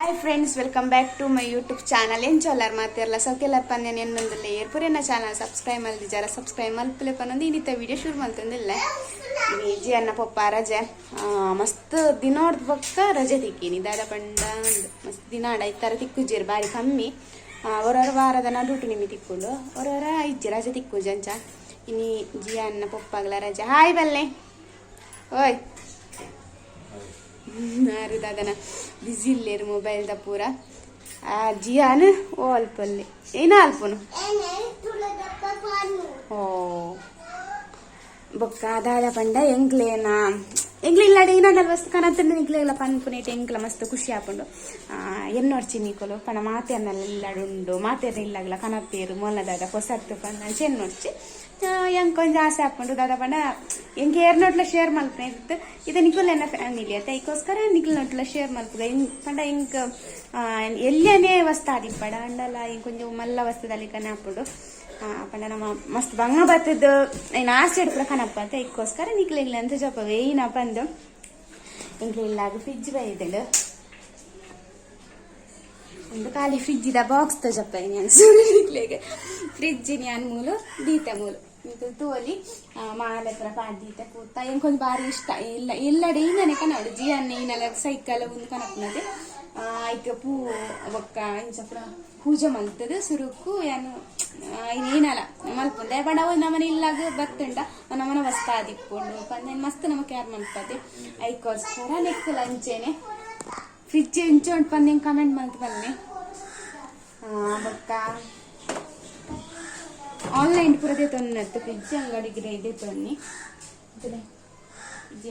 Hi friends welcome back to my YouTube channel ಏನ್ ಚೋಲಾರ ಮಾತಿರಲ್ಲ ಸೌಕೆಲ್ಲ ಪನ್ನೇನು ಬಂದಿಲ್ಲ? ಏರ್ಪುರೇನ ಚಾನಲ್ ಸಬ್ಸ್ಕ್ರೈಬ್ ಮಲ್ದಿ ಜರ ಸಬ್ಸ್ಕ್ರೈಬ್ ಮಲ್ಪಲೆ ಪನ್ನೊಂದು ಇನ್ನಿತ ವಿಡಿಯೋ ಶುರು ಮಲ್ತಂದಿಲ್ಲ ಜಿ ಅನ್ನ ಪಪ್ಪ, ರಜೆ. ಮಸ್ತ್ ದಿನೋಡ್ ಬಕ್ಕ ರಜೆ ತಿಕ್ಕೀನಿ ದಾದ ಪಂಡ ಮಸ್ತ್ ದಿನಾಡ ಇತ್ತರ ತಿಕ್ಕುಜ್ಜಿರ್ ಬಾರಿ ಕಮ್ಮಿ. ಅವರವರ ವಾರದ ನಾ ಡ್ಯೂಟಿ ನಿಮಗೆ ತಿಕ್ಕೊಂಡು. ಅವರವರ ಇಜ್ಜಿ ರಜೆ ತಿಕ್ಕುಜ್ ಅಂಚ ಇನ್ನಿ ಜಿ ಅನ್ನ ಪಪ್ಪಾಗ್ಲ ರಜೆ. ಹಾಯ್ ಬಲ್ಲೆ. ಓಯ್. ಆರು ದಾದನ ಬಿಸಿ ಇಲ್ಲೇರು ಮೊಬೈಲ್ದ ಪೂರ. ಜಿಯಾನ್ ಓ ಅಲ್ಪಲ್ಲಿ. ಏನ ಅಲ್ಪನು? ಓ. ಬೊಕ್ಕ ದಾದ ಪಂಡ ಎಂಕ್ಲೇನ ಎಂಕ್ಲೆ ಇಲ್ಲಾಡೆ ಏನಾಡಲ್ ವಸ್ತು ಕನತಂಡ ನಿಕ್ಲೆ ಇಲ್ಲ ಪನ್ ಪುನೇಟ್ ಎಂಕ್ಲ ಮಸ್ತ್ ಖುಷಿ ಆಪುಂಡು ಎನ್ನೊರ್ಚಿ ಚಿನ್ನಿಕೊಲು ಪಣ ಮಾತೆರ್ನೆಲ್ಲ ಇಲ್ಲಾಡುಂಡು ಮಾತೆರ್ನ ಇಲ್ಲಾಗಲ್ಲ ಕನಪೇರು ಮೊಲದಾದ ಹೊಸತ್ತು ಪಂಡ ಚೆನ್ನೊಡ್ಚಿ ಹೆಂಗ್ ಕೊಂಚ ಆಸೆ ಹಾಕೊಂಡು ದಾದ ಪಂಡ ಹೆಂಗೆ ಏರ್ ನೋಟ್ಲ ಶೇರ್ ಮಲ್ಪನೆ ಇತ್ತು. ಇದು ನಿಖುಲ್ ಎನ್ನ ಫ್ಯಾಮಿಲಿ ಅಂತ ಈಗೋಸ್ಕರ ನಿಖಿಲ್ ನೋಟ್ಲ ಶೇರ್ ಮಲ್ಪದ. ಹೆಂಗ್ ಪಂಡ ಇಂಕ್ ಎಲ್ಲೇನೇ ವಸ್ತು ಆದಿಪ್ಪಡ ಅಂಡಲ್ಲ ಇಂಕ್ ಕೊಂಚ ಮಲ್ಲ ವಸ್ತುದಲ್ಲಿ ಕನೆ ಹಾಪುಡು ಆ, ಪಂಡ ನಮ್ಮ ಮಸ್ತ್ ಬಂಗ ಬತ್ತದ ಏನು ಆಸೆ ಇಡ್ಪಡ ಕನಪ್ಪ ಅಂತ ಈಗೋಸ್ಕರ ನಿಖಿಲ್ ಇಲ್ಲ ಅಂತ ಜಪ ಏನಪ್ಪ ಅಂದು ಎಂಕ್ಲೆ ಇಲ್ಲಾಗ ಫ್ರಿಜ್ ಬೈದಳು ಒಂದು ಖಾಲಿ ಫ್ರಿಜ್ ಇದ ಬಾಕ್ಸ್ ತಜಪ್ಪ ನಾನು ಸುರಿಲಿಕ್ಕೆ ಫ್ರಿಜ್ ನಾನು ಮೂಲು ದೀತ ಮೂಲು ಇದು ತೋಲಿ ಆ, ಮಾಲ ಹತ್ರ ಪಾದೀತ ಕೂತ ಎಂಕೊಂದು ಬಾರಿ ಇಷ್ಟ ಇಲ್ಲ ಎಲ್ಲಡೆ ಈಗನೆ ಕನವಡು ಜಿ ಅನ್ನ ಈನೆಲ್ಲ ಸೈಕಲ್ ಒಂದು ಕನಪ್ನದೆ ಆಯ್ತು, ಪೂ ಒಕ್ಕ ಇಂಚಪ್ರ ಪೂಜೆ ಮಲ್ತದ, ಸುರುಕು, ಏನು ಏನಲ್ಲ ಬಟ್ ಬಡ ನಮ್ಮನೆ ಇಲ್ಲಾಗ ಬತ್ತುಂಡ ನಮ್ಮನ ವಸ್ತ ಆದಿಕ್ಕೊಂಡು ಪಂದೆ ಮಸ್ತ್ ನಮಗೆ ಯಾರು ಮಲ್ಪದೆ ಐಕೋಸ್ಕರ ನೆಕ್ ಲಂಚೇನೆ. ಫ್ರಿಜ್ ಇಂಚು ಉಂಟು ಹಿಂಗೆ ಕಮೆಂಟ್ ಮಲ್ತ್ ಬನ್ನಿ. ಬೊಕ್ಕ ಆನ್ಲೈನ್ ಪುರದೇ ತೊನ್ನತ್ತು ಫ್ರಿಜ್ ಅಂಗಡಿಗೆ ಇದೆ ತೊನ್ನಿ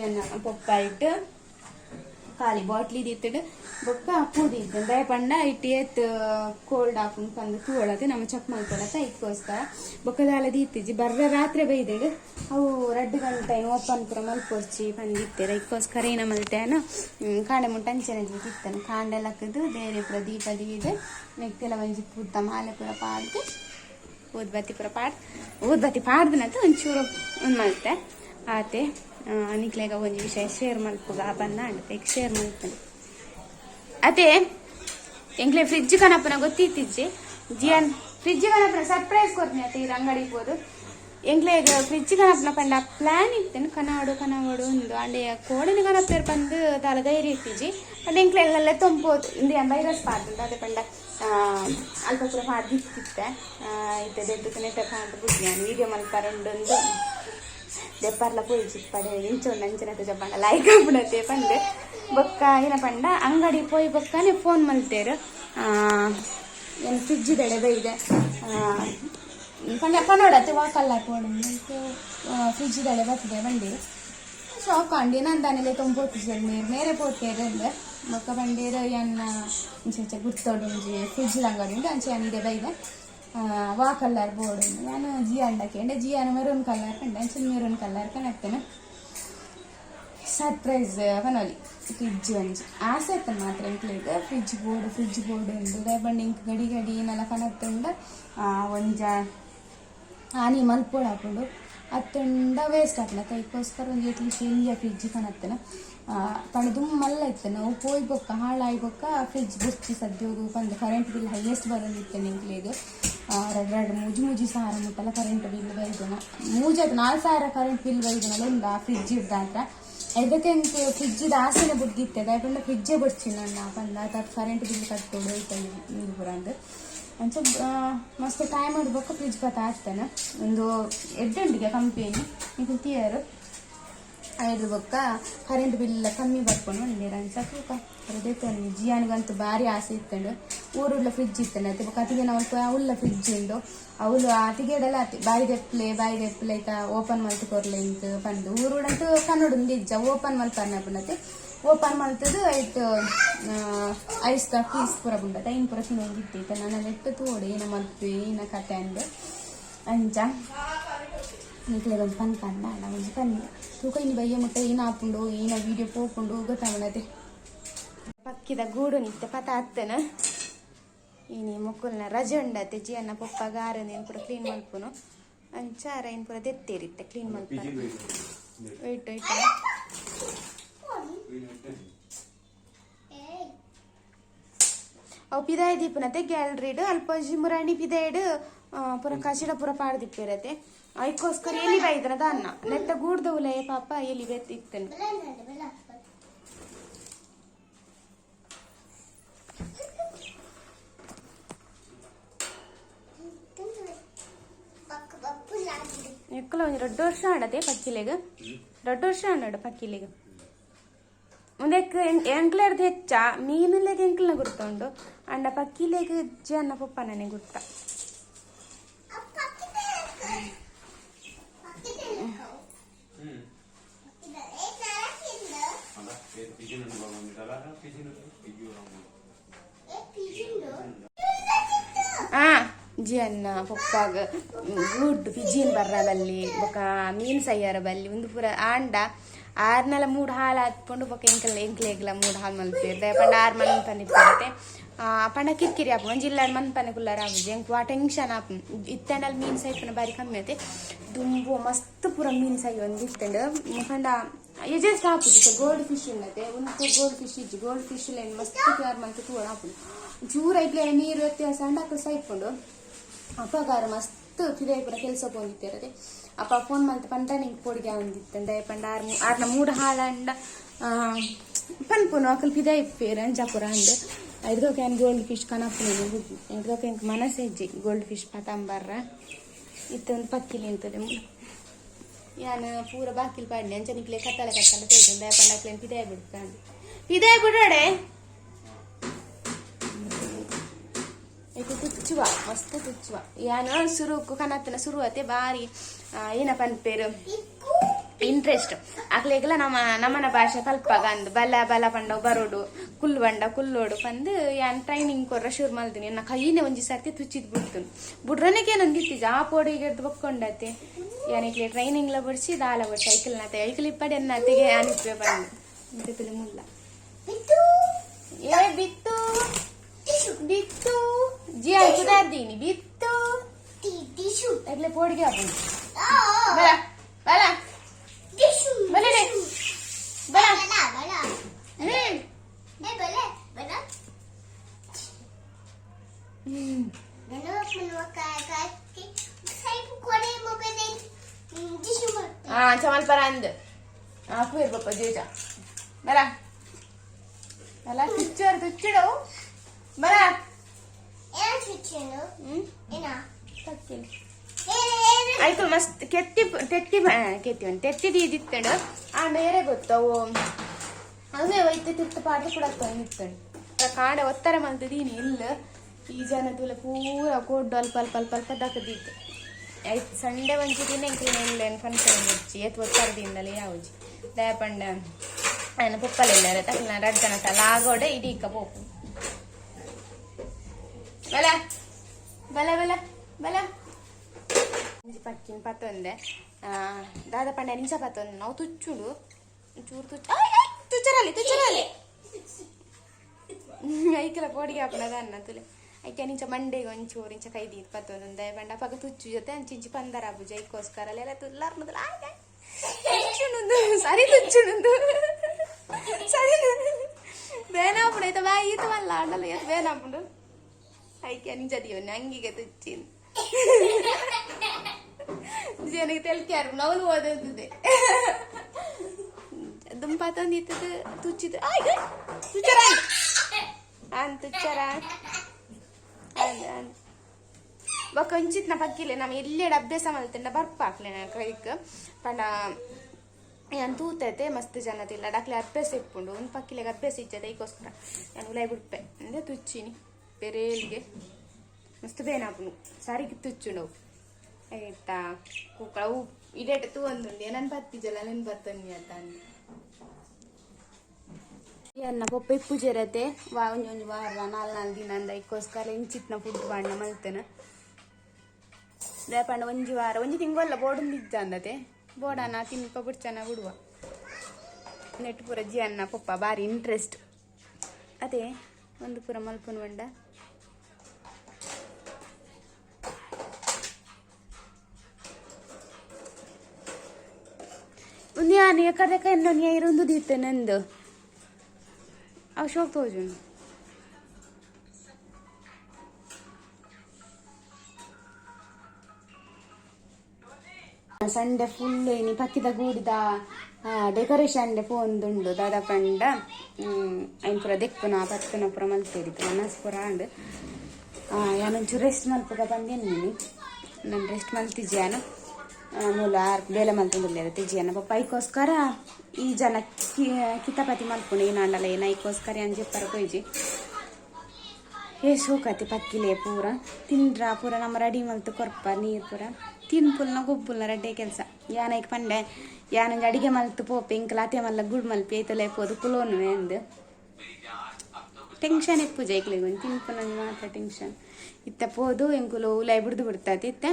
ಅನ್ನ ಪಪ್ಪ ಇಟ್ಟು ಖಾಲಿ ಬಾಟ್ಲಿ ಬೊಕ್ಕ ಇತ್ತು ದಯ ಪಂಡ ಇಟ್ಟು ಎತ್ ಕೋಲ್ಡ್ ಹಾಕೊಂಡು ಪಂದು ತೂಳತ್ತೆ ನಮ್ಮ ಚಕ್ ಮಲ್ಕೊಳತ್ತ ಇದಕ್ಕೋಸ್ಕರ ಬೊಕ್ಕದಾಲ ದೀತಿಜಿ ಬರ್ರ ರಾತ್ರಿ ಬೈದಿಡು ಅವು ರಡ್ಡು ಗಂಟೆ ಓಪನ್ ಪುರ ಮಲ್ಪೊರ್ಚಿ ಬಂದಿತ್ತೀರ ಇಕ್ಕೋಸ್ಕರ ಏನ ಮಲ್ತೇನ ಕಾಂಡೆ ಮುಟ್ಟ ಅಂಚನೆ ತಿತ್ತನು ಕಾಂಡೆ ಲಕ್ಕದು ಬೇರೆ ಪುರ ದೀಪ ದೀದೆ ನೆಕ್ಕೆಲ್ಲ ಒಂಜಿ ಪೂತ ಮಾಲೆ ಪುರ ಪಾಡ್ದು. ಊದ್ಬತ್ತಿ ಪುರ ಪಾಡ್ ಊದ್ಬತ್ತಿ ಪಾಡ್ದನಂತ ಒಂಚೂರು ಒಂದು ಮಲ್ತೆ. ಆತೆ ನಿಕ್ಲೆಗ ಒಂಜಿ ವಿಷಯ ಶೇರ್ ಮಲ್ಪುಗ. ಬಂದ ಅಂಡ್ ಶೇರ್ ಮಲ್ಪನೆ. ಅದೇ ಎಂಕ್ಲೆ ಫ್ರಿಜ್ ಕನಪನ ಗೊತ್ತಿತ್ತಿಜ್ಜಿ? ಜಿಯನ್ ಫ್ರಿಜ್ ಕನಪನ ಸರ್ಪ್ರೈಸ್ ಕೊಡ್ತೀನಿ ಅತ್ತೆ, ಈ ಅಂಗಡಿ ಹೋದು. ಈಗ ಫ್ರಿಜ್ ಕನಪನ ಪಂಡ ಪ್ಲಾನ್ ಇತ್ತೇನು ಕನಾಡು, ಕನವಾಡು ಒಂದು ಅಂಡೆ ಕೋಡಿನ ಕನಪೇರ್ ಬಂದು ದಾಲ ಧೈರ್ಯ ಇತ್ತಿಜ್ಜಿ ಪಂಡ ಎಂಗ್ಲೆ ಎಲ್ಲ ತೊಂಬೋದು. ಇಂದಿಯ ವೈರಸ್ ಪಾಡ್ದು ಅದೇ ಪಂಡ ಅಲ್ಪ ಪೂರ ಪಾಡ್ದಿತ್ತಿತ್ತೆ ಇತ್ತೆ ದೆದ್ದು ನೆಟ್ಟ ಕಾಂತ ಬುದ್ಧಿ ವೀಡಿಯೋ ಮಲ್ಪರೊಂದೊಂದು ದೆಪ್ಪರ್ಲ ಪೋಯಿ ಪಡೆ ಇಂಚೊಂಡು ಅಂಚನತೆ ಜಪ್ಪ ಲೈಕ್ ಆಗ್ಬಿಡತ್ತೆ ಪಂದೆ ಬೊಕ್ಕ ಏನ ಪಂಡ, ಅಂಗಡಿ ಪೋಯಿ ಬೊಕ್ಕನೆ ಫೋನ್ ಮಲ್ತೇರು. ಏನು ಫ್ರಿಜ್ ದಡೆ ಬೈದೆ ಪಂಡ ಪನೋಡತ್ತೆ ವಾಕಲ್ಲ ಪೋಡು. ಫ್ರಿಜ್ ದಡೆ ಬರ್ತದೆ ಬಂದಿರು ಶಾಕ್ ಅಂಡಿ ನಂದಾನೆಲೆ ತೊಂಬೋತು ಸರ್ ಮೇರೆ ಮೇರೆ ಪೋತೇರು ಅಂದ್ರೆ ಬೊಕ್ಕ ಬಂಡೇರು ಎನ್ನ ಇಂಚೆ ಇಂಚೆ ಗುರ್ತೋಡು ಒಂಜಿ ಫ್ರಿಜ್ ಅಂಗಡಿ ಉಂಟು, ಅಂಚೆ ಅಂದೆ ಬೈದೆ ವಾ ಕಲರ್ ಬೋರ್ಡ್ ఉంది ನಾನು ಜಿ ಅಂಡಕ್ಕೆ ಅಂಡೆ ಜಿ ಅನ್ನ ಮೆರೂನ್ ಕಲರ್ ಕಂಡೆ ಅಂಚೆ ಮೆರೂನ್ ಕಲರ್ ಕನೆಕ್ಟೇನೆ ಸರ್ಪ್ರೈಸ್ ಪನೋಲಿ ಫ್ರಿಜ್ ಒಂಜಿ. ಆಸೆ ಇತ್ತು ಮಾತ್ರ ಇಂಕ್ಲಿಗೆ ಫ್ರಿಜ್ ಬೋರ್ಡ್ ಫ್ರಿಜ್ ಬೋರ್ಡ್ ಉಂಡು. ದಯಬಂಡಿ ಇಂಕ್ ಗಡಿ ಗಡಿ ಏನೆಲ್ಲ ಕನೆಕ್ಟ್ ಒಂಜ ಆನಿ ಮಲ್ಪೋಡ್ ಹಾಕೊಂಡು. ಅತ್ತುಂಡ ವೇಸ್ಟ್ ಆಗ್ಲ ಕೈಗೋಸ್ಕರ ಒಂದು ಏಟಿ ಶೇಂಜ ಫ್ರಿಜ್ ಕನತ್ತನ ಪಂಡ ದುಮ್ಮಲ್ಲ ಇತ್ತು ನಾವು ಪೋಯ್ ಬೊಕ್ಕ ಹಾಳಾಗಿ ಬೊಕ್ಕ ಫ್ರಿಜ್ ಬುರ್ಚಿ ಸದ್ಯೋಗು ಕರೆಂಟ್ ಬಿಲ್ ಹೈಯೆಸ್ಟ್ ಬರೋದಿತ್ತು ನಿಂಕ್ಲಿಗೆ ರಡ್ ರಡ್ ಮೂಜಿ ಮೂಜಿ ಸಾರ ಮುಟ್ಟಲ್ಲ ಕರೆಂಟ್ ಬಿಲ್ ಬೈದನ. ಮೂಜದ ನಾಲ್ಕು ಸಾವಿರ ಕರೆಂಟ್ ಬಿಲ್ ಬೈದನಲ್ಲ ಒಂದು ಆ ಫ್ರಿಜ್ ಇದಕ್ಕೆ ಫ್ರಿಜ್ ಆಸೆನೇ ಬುಡ್ಗಿತ್ತೆ ದಯಪಂಡ ಫ್ರಿಜ್ಜೇ ಬಿಡ್ಸಿ ನನ್ನ ಬಂದ ಅದು ಕರೆಂಟ್ ಬಿಲ್ ಕಟ್ಕೊಂಡು ಐತೆ ನೀರು ಬರಂದು ಅಂತ ಮಸ್ತ್ ಟೈಮ್ ಮಾಡ್ಬೇಕು. ಫ್ರಿಜ್ ಬತ್ತ ಆಗ್ತಾನೆ ಒಂದು ಎಡ್ಡುಂಟಿಗೆ ಕಂಪೆನಿ ಇದು ತೀಯರು ಐದು ಬೊಕ್ಕ ಕರೆಂಟ್ ಬಿಲ್ ಕಮ್ಮಿ ಬರ್ಕೊಂಡು ಒಂದೇ ಅಂಚ ತೂಕ. ಅದಕ್ಕೆ ಜಿಯಾನಿಗಂತೂ ಭಾರಿ ಆಸೆ ಇತ್ತಂಡು. ಊರುಳ್ಳ ಫ್ರಿಡ್ಜ್ ಇತ್ತಲ್ಲ ಅತಿ ಕತ್ತಿಗೆ ನಾವು ಉಳ್ಳ ಫ್ರಿಡ್ಜ್ ಉಂಡು. ಅವಳು ಅತಿಗೆಡಲ ಅತಿ ಬಾಯಿದೆಪ್ಲೆ ಬಾಯಿದೆಪ್ಲೆ ಐತ ಓಪನ್ ಮಾಡ್ತು ಕೊರ್ಲೆ ಇಂತು ಬಂದು. ಊರುಡಂತೂ ಕನ್ನಡ ನಿಜ ಓಪನ್ ಮಲ್ಪರ್ನ ಬುಣ್ಣತೆ ಓಪನ್ ಮಾಡ್ತದ್ದು ಆಯ್ತು ಐಸ್ ಪೀಸ್ ಪೂರ ಬಂದದ. ಇನ್ ಪೂರ ತಿನ್ನೋಗಿತ್ತೈತ ನಾನು ನೆಟ್ಟು ತೋಡೆ, ಏನ ಮಲ್ತು ಏನ ಕತೆ ಅಂದು. ಅಂಚ ಈಗಲೇ ಒಂದು ಪನ್ ಕಂಡ ಅಣ್ಣ ಒಂದು ಪನ್ ತೂಕ ಇನ್ನು ಬೈಯ ಮುಟ್ಟ ಏನು ಹಾಕೊಂಡು, ಏನೋ ವೀಡಿಯೋ ಪೋಕೊಂಡು ಗೊತ್ತಾಗಣತೆ ಪಕ್ಕಿದ ಗೂಡು ನಿತ್ತೆ ಪತ ಹತ್ತನ. ಈನಿ ಮುಕ್ಕುಲ್ನ ರಜೆ ಉಂಡತ್ತೆ ಜಿ ಅನ್ನ ಪಪ್ಪ ಗಾರ ಏನು ಪೂರ ಕ್ಲೀನ್ ಮಲ್ಪುನು ಅಂಚಾರ ಏನು ಪೂರ ದೆತ್ತೇರಿತ್ತೆ ಕ್ಲೀನ್ ಮಲ್ಪನ ವೆಯ್ಟ್ ವೆಯ್ಟ್ ಅವು ಪಿದಾಯ ದೀಪನತೆ ಗ್ಯಾಲರಿಡ್ ಅಲ್ಪ ಜಿಮುರಾಣಿ ಪಿದಾಯ್ಡ್ ಪುರ ಕಸಿಡ ಪುರ ಪಾಡ್ದಿಪ್ಪಿರತ್ತೆ ಅದಕ್ಕೋಸ್ಕರ ಎಲಿ ಬೈದ್ರದ ಅನ್ನ ನೆತ್ತ ಗೂಡ್ದವುಲೆ ಪಾಪ ಎಲಿ ಬೆತ್ತಿತ್ತೇನೆ ಎಕ್ಕಲ ಒಂಜಿ ದೊಡ್ಡ ವರ್ಷ ಆಡದೆ ಪಕ್ಕಿಲೆಗ್. ದೊಡ್ಡ ವರ್ಷ ಆಡ ಪಕ್ಕಿಲೆಗ್. ಮುಂದೆ ಎಂಕ್ಲರ್ದು ಹೆಚ್ಚ ಮೀನುಲೆಗ್ ಎಂಕ್ಲನ ಗುರ್ತುಂಡು. ಅಂಡ ಪಕ್ಕಿಲೆಗ್ ಇಜ್ಜಿ ಅನ್ನ ಗುರ್ತ. ಅನ್ನ ಪಪ್ಪಾಗ ಗುಡ್ ಪಿಜಿನ್ ಬರ್ರ ಬಲ್ಲಿ, ಬೊಕ ಮೀನ್ ಸೈಯಾರ ಬಲ್ಲಿ, ಒಂದು ಪೂರ ಆಂಡ ಆರ್ನೆಲ ಮೂಡ್ ಹಾಲು ಹಾಕ್ಕೊಂಡು ಬೊಕ ಎಂಕಲ್ ಎಂಕ್ಲೆಗ್ಲ ಮೂಡ್ ಹಾಲು ಮಲ್ಪಿರ್ದೆ ಪಂಡ ಆರ್ ಮನ್ ಪನಿಪ್ಪತ್ತೆ ಪಂಡ ಕಿರಿಕಿರಿ ಆಪು ಒಂಜಿ ಇಲ್ಲಾಡ್ ಮನ್ ಪನೆ ಕುಲ್ಲಾರ ಆಪುಜಿ ಎಂಕ್ ವಾ ಟೆನ್ಷನ್ ಆಪು ಇತ್ತಂಡಲ್ಲಿ ಮೀನ್ ಸೈಪನ ಬಾರಿ ಕಮ್ಮಿ ಐತೆ ದುಂಬು, ಮಸ್ತ್ ಪೂರ ಮೀನ್ ಸೈ ಒಂದು ಇತ್ತಂಡ. ಪಂಡ ಎಜೆಸ್ಟ್ ಆಪುಜಿ ಗೋಲ್ಡ್ ಫಿಶ್ ಇನ್ನತೆ ಒಂದು ಗೋಲ್ಡ್ ಫಿಶ್ ಇಜ್ಜಿ. ಗೋಲ್ಡ್ ಫಿಶ್ ಲೇನ್ ಮಸ್ತ್ ಕ್ಯಾರ್ ಮಂತ್ ತೂರ ಆಪುಂಡು ಚೂರ ಐಟ್ಲೆ ನೀರು ವ್ಯತ್ಯಾಸ ಅಂಡಕ್ಕ ಸೈಕೊಂಡು ಅಪ್ಪಗಾರ ಮಸ್ತ್ ಫಿದೆ ಪುರ ಕೆಲಸ ಪೋಂದಿತ್ತಿರದೆ ಅಪ್ಪ ಫೋನ್ ಮಂತ್ ಪಂಡ, ನಿಂಗೆ ಪೊಡಿಗೆ ದಯ ಪಂಡ ಆರ್ ಆರ್ನ ಮೂಡ ಹಾಳಂಡ ಪನ್ ಪನ್ಪುನು ಅಕಲ್ ಪಿದೆ ಪೇರ ಅಂಜಾಪುರ ಅಂಡ್ ಐದೋಕೆ ಏನು ಗೋಲ್ಡ್ ಫಿಶ್ ಕನಪುನು ಐದೋಕೆ ಎಂಕ್ ಮನಸ್ಸು ಹೆಜ್ಜೆ ಗೋಲ್ಡ್ ಫಿಶ್ ಪತಾಂಬರ್ರ. ಇತ್ತೊಂದು ಪಕ್ಕಿ ಅಂತದೆ ಯಾನು ಪೂರ ಬಾಕಿಲ್ ಪಾಡ್ನೆ, ಅಂಚ ನಿಕ್ಲೆ ಕತ್ತಲೆ ಕತ್ತಲೆ ಪಂಡ ಪಂಡಕ್ಲೇನ್ ಪಿದೆ ಬಿಡ್ತಾನೆ. ಪಿದೆ ಬಿಡಡೆ ಇದು ತುಚ್ಚುವ ಮಸ್ತ್ ತುಚ್ಚುವ ಯಾನ ಸುರು ಕನತ್ತಿನ ಶುರುವತೆ ಬಾರಿ ಏನಪ್ಪ ಅನ್ಪೇರು ಇಂಟ್ರೆಸ್ಟ್ ಅಕ್ಲೆಗೆಲ್ಲ ನಮ್ಮ, ನಮ್ಮನ ಭಾಷೆ ಕಲ್ಪಾಗ ಅಂದ್ ಬಲ ಬಲ ಪಂಡ ಬರೋಡು ಕುಲ್ ಬಂಡ ಕುಲ್ಲೋಡು ಪಂದ್ ಯಾನ್ ಟ್ರೈನಿಂಗ್ ಕೊರ್ರ ಶುರು ಮಲ್ತೀನಿ ನನ್ನ ಕೈನೆ ಒಂಜಿ ಸರ್ತಿ ತುಚ್ಚಿದ್ ಬಿಡ್ತೀನಿ ಬುಡ್ರನಿಗೆ ನಂಗೆ ಇತ್ತೀಜ, ಆ ಪೋಡಿಗೆ ಎದ್ದು ಬಕ್ಕೊಂಡತೆ ಯಾನಿಕ್ಲೆ ಟ್ರೈನಿಂಗ್ ಲ ಬಿಡಿಸಿ, ದಾಲ ಬಿಡ್ಸಿ ಐಕಲ್ ನಾತೆ ಐಕಲ್ ಇಪ್ಪಡೆ ಅನ್ನತೆಗೆ ಅನಿಸ್ಬೇಕು ಬಂದು ಮುಲ್ಲ. ಏ ಬಿತ್ತು ಬಿತ್ತು. ಜಿ ಕುದಾರ್ದೀನಿ ಬಿತ್ತು. ಎಗ್ಲೆ ಪೋಡಿಗೆ ಹಾಕೊಂಡು ಬಲ ಬಲ ಬಲನೆ ಬಲ ಹ್ಮ್. ಹ್ಮ್ ಆ ಚಮಲ್ ಪರ ಅಂದ್. ಆಕು ಇರ್ಬಪ್ಪ ಜೇಜ. ಬರ. ಬಲ ತುಚ್ಚರ್ ತುಚ್ಚಿಡು ಬರ ಹ್ಮ್ ತಕ್ಕಿಲ್ಲ ಆಯ್ತು ಮಸ್ತ್ ಕೆತ್ತಿ ತೆತ್ತಿ ಬ- ಆ, ಕೆತ್ತಿ ಒಂದು ತೆತ್ತಿದ ಇದಿತ್ತಂಡು ಆ ಬೇರೆ ಗೊತ್ತವು ಅವೇ ಒಯ್ತು ತಿರ್ತು ಪಾಡ್ದು ಕೂಡ ನಿತ್ತಂಡು ಕಾಡ ಒತ್ತರ ಮಂತದೀನಿ ಇಲ್ಲ ಈ ಜನ ತುಲ ಪೂರ ಕೊಡ್ಡು ಅಲ್ಪ ಅಲ್ಪ ಅಲ್ಪ ಅಲ್ಪ ದಕ್ಕದಿತ್ತು ಆಯ್ತು ಸಂಡೆ ಒಂಚಿ ದಿನ ಇಂಕ್ಲಿನ ಇಲ್ಲ ಫಂಕ್ಷನ್ ಮುಚ್ಚಿ ಎತ್ತು ಒತ್ತರದಿಂದಲೇ ಯಾವುಜಿ ದಯಪಂಡ ఆయన పుప్పలు వెళ్ళారు తగిన రడ్డనట లాగోడే ఇది ఇక పోపు ಬಲ. ಬಲ ಬಲ ಬಲ. ಪಕ್ಕಿನ ಪತ್ತೊಂದೆ. ದಾದ ಪಂಡ ನಿಂಚ ಪತ್ತೊಂದು. ನಾವು ತುಚ್ಚುಡು. ಚೂರು ತುಚ್ಚ. ತುಚ್ಚರಲ್ಲಿ ತುಚ್ಚರಲ್ಲಿ. ಐಕಲ ಕೋಡಿಗೆ ಹಾಕ್ಲದ ಅನ್ನ ತುಲೆ. ಐಕೆ ನಿಂಚ ಮಂಡೆಗೆ ಒಂದು ಚೂರು ಇಂಚ ದೀತ್ ಪತ್ತೊಂದು. ದಯ ಪಂಡ ಪಕ್ಕ ತುಚ್ಚು ಜೊತೆ ಅಂಚಿಂಚಿ ಪಂದರ ಬುಜ ಇಕ್ಕೋಸ್ಕರ ಅಲ್ಲೆಲ್ಲ ತುಲ್ಲಾರ್ನದಲ್ಲ ಆಗ. ತುಚ್ಚುಣದು ಸರಿ ತುಚ್ಚುಣದು ಸರಿ ಬೇನಾ ಆಯ್ತಾ ಬಾ ಈತ ಮಲ್ಲ ಆಡಲ್ಲ ಬೇನಾಪುಡು ಐಕೆ ನಿಂಚ ದಿವನ್ನ ಅಂಗಿಗೆ ತುಚ್ಚಿನ್ ಜನಕ್ಕೆ ತೆಲ್ಕ್ಯಾರು ನಾವು ಓದಿದೆ ದುಂಪ ತಂದಿತ್ತದು ತುಚ್ಚಿದ ಆಯ್ತು ತುಚ್ಚರ ಅಂತ ತುಚ್ಚರ ಬೊಕ್ಕ ನಾ ಪಕ್ಕಿಲೆ ನಮ್ಮ ಎಲ್ಲೆಡ ಅಭ್ಯಾಸ ಮಲ್ತಿಂಡ ಬರ್ಪಾಕ್ಲೆ ನಾನು ಕೈಕ್ ಪಂಡ ಏನು ತೂತೈತೆ ಮಸ್ತ್ ಜನ ತಿಲ್ಲ ಡಾಕ್ಲೆ ಅಭ್ಯಾಸ ಇಪ್ಪುಂಡು ಒಂದು ಪಕ್ಕಿಲೆಗೆ ಅಭ್ಯಾಸ ಇಚ್ಚದೆ ಈಗೋಸ್ಕರ ನಾನು ಉಲಾಯ್ ಬಿಡ್ಪೆ ಅಂದರೆ ತುಚ್ಚಿನಿ ಬೇರೆಲ್ಗೆ ಮಸ್ತ್ ಬೇನಾಪುನು ಸಾರಿಗೆ ತುಚ್ಚುಂಡು ಆಯ್ತಾ? ಕುಕ್ಕಳ ಉ ಇಡೇಟ ತೂ ಒಂದುಂಡು ಏನನ್ ಬರ್ತಿದ್ದಲ್ಲ ನನ್ನ ಬತ್ತನ್ನಿ ಅಂತ ಅಂದು ಎನ್ನ ಪಪ್ಪ ಇಪ್ಪು ಜರತೆ. ವಾ, ಒಂಜಿ ಒಂಜಿ ವಾರ ನಾಲ್ ನಾಲ್ ದಿನ ಅಂದ. ಇಕ್ಕೋಸ್ಕರ ಇಂಚಿತ್ನ ಫುಡ್ ಬಾಂಡ ಮಲ್ತೇನ. ದೇಪಂಡ ಒಂಜಿ ವಾರ, ಒಂಜಿ ತಿಂಗೊಲ್ಲ ಇದ್ದ ಅಂದತೆ. ಬೋಡನ ತಿನ್ಪ ಬಿಡ್ಚನ ಬಿಡುವ ನೆಟ್ಟು ಪೂರ ಜಿ ಅನ್ನ ಪಪ್ಪ ಬಾರಿ ಇಂಟ್ರೆಸ್ಟ್ ಅದೇ, ಒಂದು ಪೂರ ಮಲ್ಪುನ ಬಂಡ ನಾನು ಎಕಡೆ ಕಣ್ಣು ನೀ ಇರೊಂದು ದೀತೆ ನಂದು. ಅಶೋಕ್ ತೋಜು ಸಂಡೆ ಫುಲ್ ಇನಿ ಪಕ್ಕಿದ ಗೂಡಿದ ಡೆಕೋರೇಷನ್ ಡೆ ಪೋಂದುಂಡು ದಾದ ಪಂಡ ಐನ್ ಪುರ ದೆಕ್ಕುನ ಪತ್ತುನ ಪುರ ಮಲ್ತೇರಿತು ಮನಸ್ ಪುರ ಅಂಡ್ ಯಾನೊಂಚೂರು ರೆಸ್ಟ್ ಮಲ್ಪಗ ಬಂದೇನು. ನಾನು ರೆಸ್ಟ್ ಮಲ್ತಿದ್ದೆ ಮೂಲ ಬೇಲೆ ಮಲ್ತೊಂದುಲ್ಲೇರ ತಿಜ್ಯಾನ ಪಪ್ಪ ಐಕೋಸ್ಕರ ಈ ಜನ ಕಿತಾಪತಿ ಮಲ್ಪುಂಡು ಈ ನಾಂಡಲ ಏನ ಐಕೋಸ್ಕರ ಅಂತ ಚೆಪ್ಪಾರ ಕೊಯ್ಜಿ ಏ, ಶೋಕತಿ ಪಕ್ಕಿಲೆ ಪೂರ. ತಿಂಡ್ರ ಪೂರ ನಮ್ಮ ರೆಡಿ ಮಲ್ತು ಕೊರ್ಪ, ನೀರು ಪೂರ. ತಿನ್ಪುಲ್ನ ಗೊಬ್ಬುಲ್ನ ರೆಡ್ಡೆ ಕೆಲಸ. ಯಾನೈಕ್ ಪಂಡೆ ಯಾನಂಗೆ ಅಡಿಗೆ ಮಲ್ತು ಪೋಪೆ, ಇಂಕ ಲಾತೆ ಮಲ್ಲ ಗುಡ್ ಮಲ್ಪಿ ಐತಲೆ ಪೋದು ಕುಲೋನು ಎಂದು. ಟೆನ್ಷನ್ ಇಪ್ಪು ಜೈಕ್ಲಿಗೆ ತಿನ್ಪು ನಂಗೆ ಮಾತ್ರ ಟೆನ್ಷನ್ ಇತ್ತ ಪೋದು ಎಂಕುಲು ಉಲಾಯ್ ಬಿಡ್ದು ಬಿಡ್ತತಿ ಇತ್ತೆ.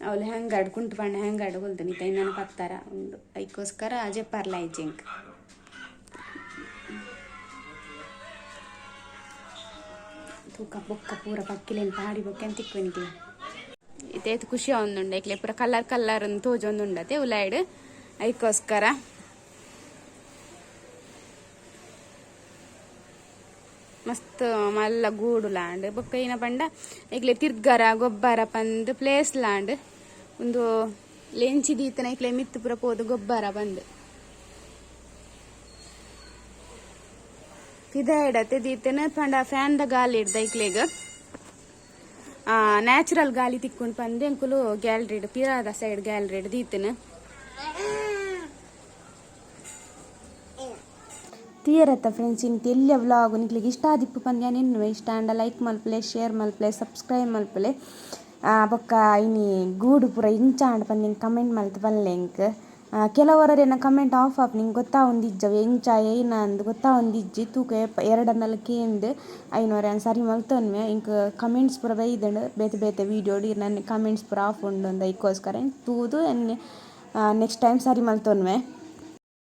ಅವಳು ಹೆಂಗೆ ಅಡ್ಕುಂಟು ಬಣ್ಣ ಹೆಂಗೆ ಅಡ್ಕೊಳ್ತು ನಿತ್ತ ಇನ್ನೂ ಪತ್ತಾರ. ಉಂಡು. ಅದಕ್ಕೋಸ್ಕರ ಅಜೆ ಪರ್ಲ ಇಂಕ ತೂಕ ಬೊಕ್ಕ ಪೂರ ಪಕ್ಕಿಲೇನು ಪಾಡಿ ಬೊಕ್ಕೆ ಅಂತ ತಿಕ್ಕೊನಿಗೆ ಇದೇತು ಖುಷಿ ಒಂದುಂಡು ಐಕ್ಲೆ ಪೂರ ಕಲರ್ ಕಲರ್ ತೋಜೊಂದುಂಡತೆ ಉಲೈಡ್ ಅದಕ್ಕೋಸ್ಕರ ಮಸ್ತ್, ಮಲ್ಲ ಗೂಡು ಲಾಂಡ್ ಬೊಕ್ಕ ಏನ ಪಂಡ ಇಕ್ಲೆ ತಿರ್ಗರ ಗೊಬ್ಬರ ಪಂದ್ ಪ್ಲೇಸ್ ಲಾಂಡ್ ಒಂದು ಲೆಂಚಿ ದೀತನ ಇಕ್ಲೆ ಮಿತ್ತು ಪೂರ ಪೋದು ಗೊಬ್ಬರ ಬಂದ್ ಇಡತ್ತೆ ದೀತನ, ಪಂಡ ಫ್ಯಾನ್ದ ದ ಇಡ್ದ ಆ ನ್ಯಾಚುರಲ್ ಗಾಳಿ ತಿಕ್ಕೊಂಡು ಪಂದೆ ಅಂಕುಲು ಗ್ಯಾಲ್ರಿ ಇಡ್ ಪಿರಾದ ಸೈಡ್ ಗ್ಯಾಲ್ರಿ ಇಡ್ ದೀತನ. ತೀರತ್ತ ಫ್ರೆಂಡ್ಸ್ ಇಂತ ಎಲ್ಲ ವ್ಲಾಗು ನಿಕ್ಲಿಗೆ ಇಷ್ಟ ಆದಿಪ್ಪು ಪಂದ್ಯ ನಿನ್ನ ಇಷ್ಟ ಅಂಡ ಲೈಕ್ ಮಲ್ಪಲೆ ಶೇರ್ ಮಲ್ಪಲೆ ಸಬ್ಸ್ಕ್ರೈಬ್ ಮಲ್ಪಲೆ. ಬೊಕ್ಕ ಇನಿ ಗೂಡು ಪೂರ ಇಂಚ ಅಂಡ್ ಪಂದ್ ನಿಂಗೆ ಕಮೆಂಟ್ ಮಲ್ತು ಬಲ್ಲೆ ಇಂಕ್ ಕೆಲವರೇನ ಕಮೆಂಟ್ ಆಫ್ ಆಫ್ ನಿಂಗೆ ಗೊತ್ತಾ ಒಂದಿಜ್ಜವು, ಎಂಚ, ಏನ ಅಂದ್ ಗೊತ್ತಾ ಒಂದಿಜ್ಜಿ, ತೂಕ ಎರಡನ್ನೆಲ್ಲ ಕೇಂದ್ ಐನೂರ ಸರಿ ಮಲ್ತೊನ್ಮೆ, ಇಂಕ್ ಕಮೆಂಟ್ಸ್ ಪೂರ ಬೈದಂಡು ಬೇತೆ ಬೇತೆ ವೀಡಿಯೋ ಡಿ, ನನ್ನ ಕಮೆಂಟ್ಸ್ ಪೂರ ಆಫ್ ಉಂಡು ಅಂದ ಇಕ್ಕೋಸ್ಕರ ತೂದು ನೆಕ್ಸ್ಟ್ ಟೈಮ್ ಸರಿ ಮಲ್ತೊನ್ಮೆ.